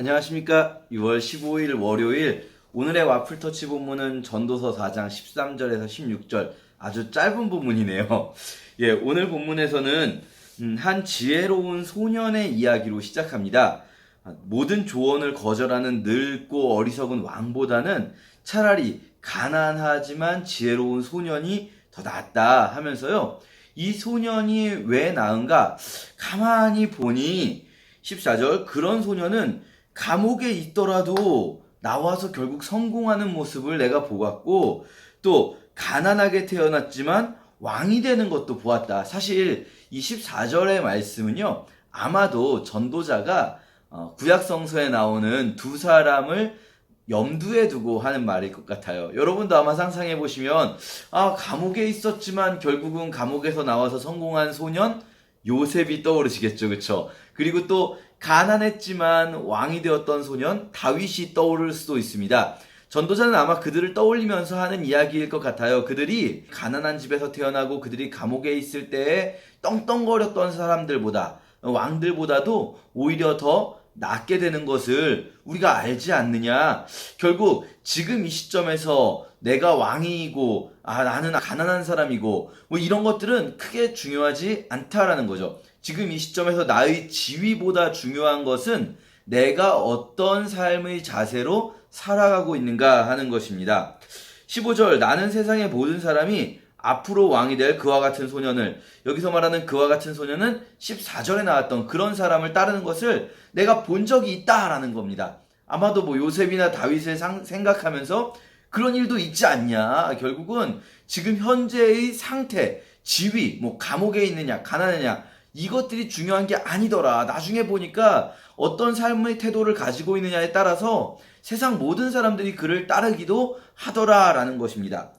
안녕하십니까. 6월 15일 월요일 오늘의 와플 터치 본문은 전도서 4장 13절에서 16절 아주 짧은 본문이네요. 예, 오늘 본문에서는 음, 한 지혜로운 소년의 이야기로 시작합니다. 아, 모든 조언을 거절하는 늙고 어리석은 왕보다는 차라리 가난하지만 지혜로운 소년이 더 낫다 하면서요. 이 소년이 왜 나은가? 가만히 보니 14절 그런 소년은 감옥에 있더라도 나와서 결국 성공하는 모습을 내가 보았고 또 가난하게 태어났지만 왕이 되는 것도 보았다. 사실 이 14절의 말씀은요. 아마도 전도자가 어, 구약 성서에 나오는 두 사람을 염두에 두고 하는 말일 것 같아요. 여러분도 아마 상상해 보시면 아 감옥에 있었지만 결국은 감옥에서 나와서 성공한 소년 요셉이 떠오르시겠죠, 그렇죠? 그리고 또 가난했지만 왕이 되었던 소년 다윗이 떠오를 수도 있습니다. 전도자는 아마 그들을 떠올리면서 하는 이야기일 것 같아요. 그들이 가난한 집에서 태어나고 그들이 감옥에 있을 때에 떵떵거렸던 사람들보다 왕들보다도 오히려 더 낫게 되는 것을 우리가 알지 않느냐. 결국 지금 이 시점에서 내가 왕이고 아 나는 가난한 사람이고 뭐 이런 것들은 크게 중요하지 않다라는 거죠. 지금 이 시점에서 나의 지위보다 중요한 것은 내가 어떤 삶의 자세로 살아가고 있는가 하는 것입니다. 15절 나는 세상의 모든 사람이 앞으로 왕이 될 그와 같은 소년을 여기서 말하는 그와 같은 소년은 14절에 나왔던 그런 사람을 따르는 것을 내가 본 적이 있다라는 겁니다. 아마도 뭐 요셉이나 다윗을 상- 생각하면서 그런 일도 있지 않냐. 결국은 지금 현재의 상태, 지위, 뭐 감옥에 있느냐, 가난하냐 이것들이 중요한 게 아니더라. 나중에 보니까 어떤 삶의 태도를 가지고 있느냐에 따라서 세상 모든 사람들이 그를 따르기도 하더라라는 것입니다.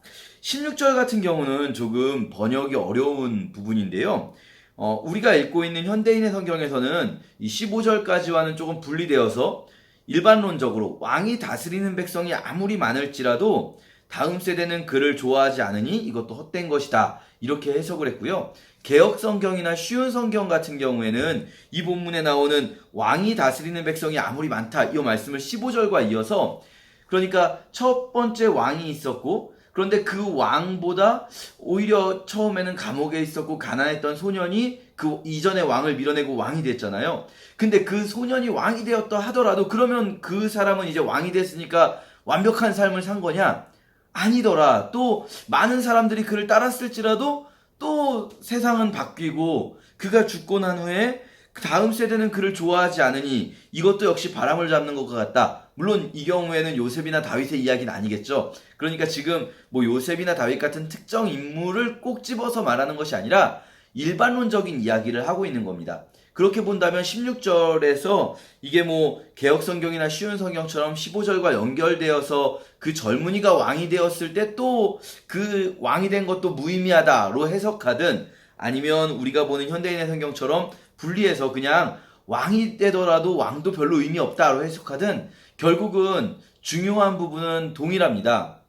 16절 같은 경우는 조금 번역이 어려운 부분인데요. 어, 우리가 읽고 있는 현대인의 성경에서는 이 15절까지와는 조금 분리되어서 일반론적으로 왕이 다스리는 백성이 아무리 많을지라도 다음 세대는 그를 좋아하지 않으니 이것도 헛된 것이다. 이렇게 해석을 했고요. 개혁 성경이나 쉬운 성경 같은 경우에는 이 본문에 나오는 왕이 다스리는 백성이 아무리 많다. 이 말씀을 15절과 이어서 그러니까 첫 번째 왕이 있었고 그런데 그 왕보다 오히려 처음에는 감옥에 있었고 가난했던 소년이 그 이전의 왕을 밀어내고 왕이 됐잖아요. 근데 그 소년이 왕이 되었다 하더라도 그러면 그 사람은 이제 왕이 됐으니까 완벽한 삶을 산 거냐? 아니더라. 또 많은 사람들이 그를 따랐을지라도 또 세상은 바뀌고 그가 죽고 난 후에 그 다음 세대는 그를 좋아하지 않으니 이것도 역시 바람을 잡는 것 같다. 물론 이 경우에는 요셉이나 다윗의 이야기는 아니겠죠. 그러니까 지금 뭐 요셉이나 다윗 같은 특정 인물을 꼭 집어서 말하는 것이 아니라 일반론적인 이야기를 하고 있는 겁니다. 그렇게 본다면 16절에서 이게 뭐 개혁 성경이나 쉬운 성경처럼 15절과 연결되어서 그 젊은이가 왕이 되었을 때 또 그 왕이 된 것도 무의미하다로 해석하든 아니면 우리가 보는 현대인의 성경처럼 분리해서 그냥 왕이 되더라도 왕도 별로 의미 없다로 해석하든 결국은 중요한 부분은 동일합니다.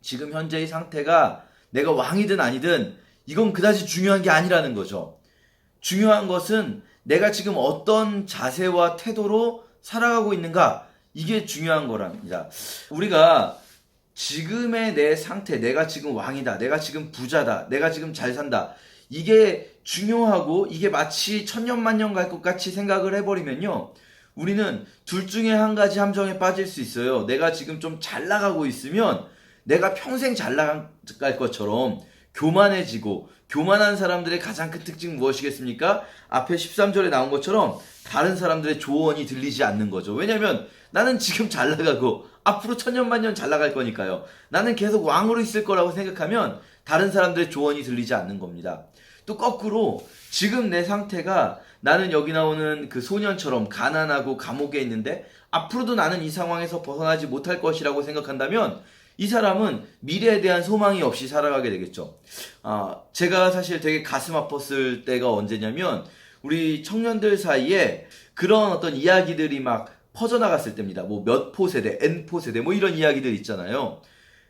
지금 현재의 상태가 내가 왕이든 아니든 이건 그다지 중요한 게 아니라는 거죠. 중요한 것은 내가 지금 어떤 자세와 태도로 살아가고 있는가 이게 중요한 거랍니다. 우리가 지금의 내 상태, 내가 지금 왕이다, 내가 지금 부자다, 내가 지금 잘 산다. 이게 중요하고 이게 마치 천년만년 갈 것 같이 생각을 해버리면요. 우리는 둘 중에 한 가지 함정에 빠질 수 있어요. 내가 지금 좀 잘 나가고 있으면 내가 평생 잘 나갈 것처럼 교만해지고 교만한 사람들의 가장 큰 특징 무엇이겠습니까? 앞에 13절에 나온 것처럼 다른 사람들의 조언이 들리지 않는 거죠. 왜냐면 나는 지금 잘 나가고 앞으로 천년만년 잘 나갈 거니까요. 나는 계속 왕으로 있을 거라고 생각하면 다른 사람들의 조언이 들리지 않는 겁니다. 또 거꾸로 지금 내 상태가 나는 여기 나오는 그 소년처럼 가난하고 감옥에 있는데 앞으로도 나는 이 상황에서 벗어나지 못할 것이라고 생각한다면 이 사람은 미래에 대한 소망이 없이 살아가게 되겠죠. 아, 제가 사실 되게 가슴 아팠을 때가 언제냐면 우리 청년들 사이에 그런 어떤 이야기들이 막 퍼져나갔을 때입니다. 뭐 몇 포 세대, N 포 세대 뭐 이런 이야기들 있잖아요.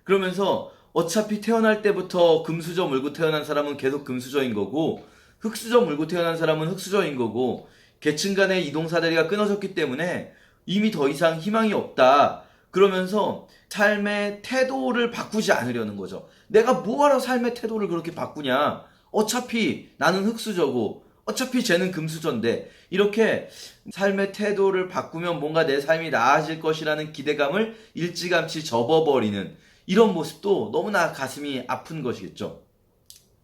그러면서 어차피 태어날 때부터 금수저 물고 태어난 사람은 계속 금수저인 거고 흙수저 물고 태어난 사람은 흙수저인 거고 계층 간의 이동 사다리가 끊어졌기 때문에 이미 더 이상 희망이 없다. 그러면서 삶의 태도를 바꾸지 않으려는 거죠. 내가 뭐하러 삶의 태도를 그렇게 바꾸냐? 어차피 나는 흙수저고, 어차피 쟤는 금수저인데, 이렇게 삶의 태도를 바꾸면 뭔가 내 삶이 나아질 것이라는 기대감을 일찌감치 접어버리는 이런 모습도 너무나 가슴이 아픈 것이겠죠.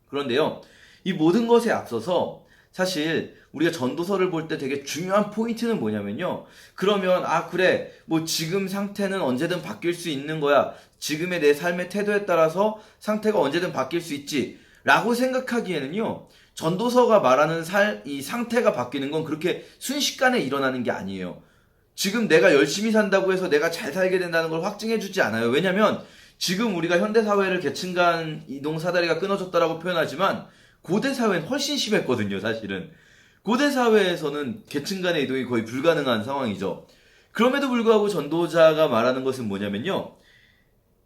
그런데요, 이 모든 것에 앞서서 사실 우리가 전도서를 볼 때 되게 중요한 포인트는 뭐냐면요. 그러면, 아, 그래. 뭐 지금 상태는 언제든 바뀔 수 있는 거야. 지금의 내 삶의 태도에 따라서 상태가 언제든 바뀔 수 있지. 라고 생각하기에는요. 전도서가 말하는 살, 이 상태가 바뀌는 건 그렇게 순식간에 일어나는 게 아니에요. 지금 내가 열심히 산다고 해서 내가 잘 살게 된다는 걸 확증해 주지 않아요. 왜냐면 지금 우리가 현대 사회를 계층 간 이동 사다리가 끊어졌다라고 표현하지만 고대 사회는 훨씬 심했거든요, 사실은. 고대 사회에서는 계층 간의 이동이 거의 불가능한 상황이죠. 그럼에도 불구하고 전도자가 말하는 것은 뭐냐면요.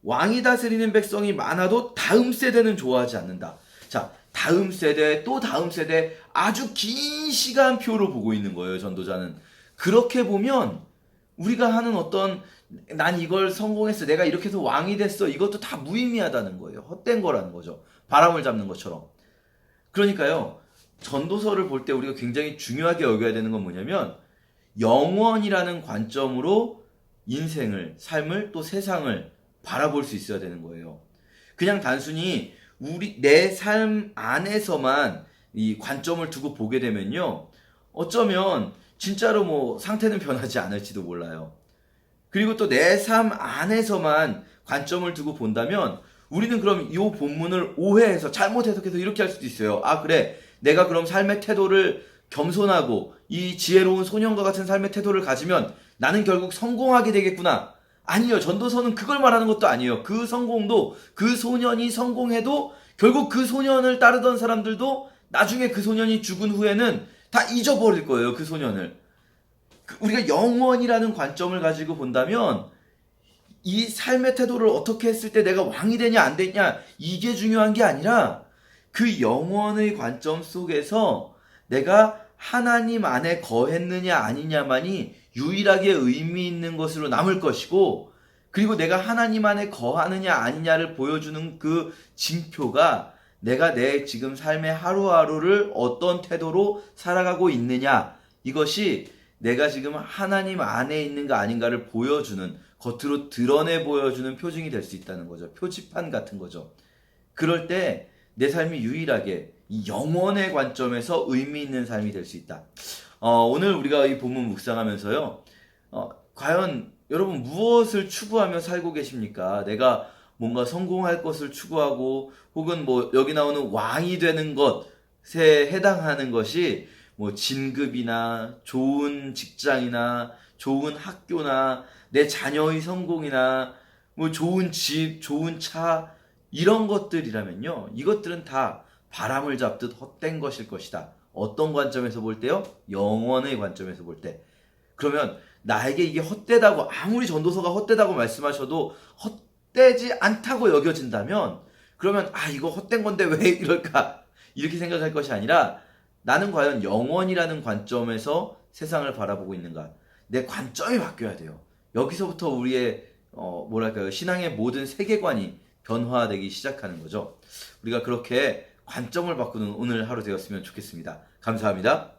왕이 다스리는 백성이 많아도 다음 세대는 좋아하지 않는다. 자, 다음 세대, 또 다음 세대 아주 긴 시간표로 보고 있는 거예요, 전도자는. 그렇게 보면 우리가 하는 어떤 난 이걸 성공했어. 내가 이렇게 해서 왕이 됐어. 이것도 다 무의미하다는 거예요. 헛된 거라는 거죠. 바람을 잡는 것처럼. 그러니까요. 전도서를 볼 때 우리가 굉장히 중요하게 여겨야 되는 건 뭐냐면 영원이라는 관점으로 인생을, 삶을 또 세상을 바라볼 수 있어야 되는 거예요. 그냥 단순히 우리 내 삶 안에서만 이 관점을 두고 보게 되면요. 어쩌면 진짜로 뭐 상태는 변하지 않을지도 몰라요. 그리고 또 내 삶 안에서만 관점을 두고 본다면 우리는 그럼 이 본문을 오해해서 잘못 해석해서 이렇게 할 수도 있어요. 아, 그래. 내가 그럼 삶의 태도를 겸손하고 이 지혜로운 소년과 같은 삶의 태도를 가지면 나는 결국 성공하게 되겠구나. 아니요. 전도서는 그걸 말하는 것도 아니에요. 그 성공도 그 소년이 성공해도 결국 그 소년을 따르던 사람들도 나중에 그 소년이 죽은 후에는 다 잊어버릴 거예요. 그 소년을. 그 우리가 영원이라는 관점을 가지고 본다면 이 삶의 태도를 어떻게 했을 때 내가 왕이 되냐 안 되냐 이게 중요한 게 아니라 그 영원의 관점 속에서 내가 하나님 안에 거했느냐 아니냐만이 유일하게 의미 있는 것으로 남을 것이고 그리고 내가 하나님 안에 거하느냐 아니냐를 보여주는 그 징표가 내가 내 지금 삶의 하루하루를 어떤 태도로 살아가고 있느냐 이것이 내가 지금 하나님 안에 있는가 아닌가를 보여주는 겉으로 드러내 보여주는 표징이 될 수 있다는 거죠. 표지판 같은 거죠. 그럴 때 내 삶이 유일하게 이 영원의 관점에서 의미 있는 삶이 될 수 있다. 어, 오늘 우리가 이 본문 묵상하면서요. 어, 과연 여러분 무엇을 추구하며 살고 계십니까? 내가 뭔가 성공할 것을 추구하고 혹은 뭐 여기 나오는 왕이 되는 것에 해당하는 것이 뭐 진급이나 좋은 직장이나 좋은 학교나 내 자녀의 성공이나 뭐 좋은 집, 좋은 차 이런 것들이라면요. 이것들은 다 바람을 잡듯 헛된 것일 것이다. 어떤 관점에서 볼 때요? 영원의 관점에서 볼 때. 그러면 나에게 이게 헛되다고 아무리 전도서가 헛되다고 말씀하셔도 헛되지 않다고 여겨진다면 그러면 아 이거 헛된 건데 왜 이럴까 이렇게 생각할 것이 아니라 나는 과연 영원이라는 관점에서 세상을 바라보고 있는가? 내 관점이 바뀌어야 돼요. 여기서부터 우리의 어 뭐랄까요? 신앙의 모든 세계관이 변화되기 시작하는 거죠. 우리가 그렇게 관점을 바꾸는 오늘 하루 되었으면 좋겠습니다. 감사합니다.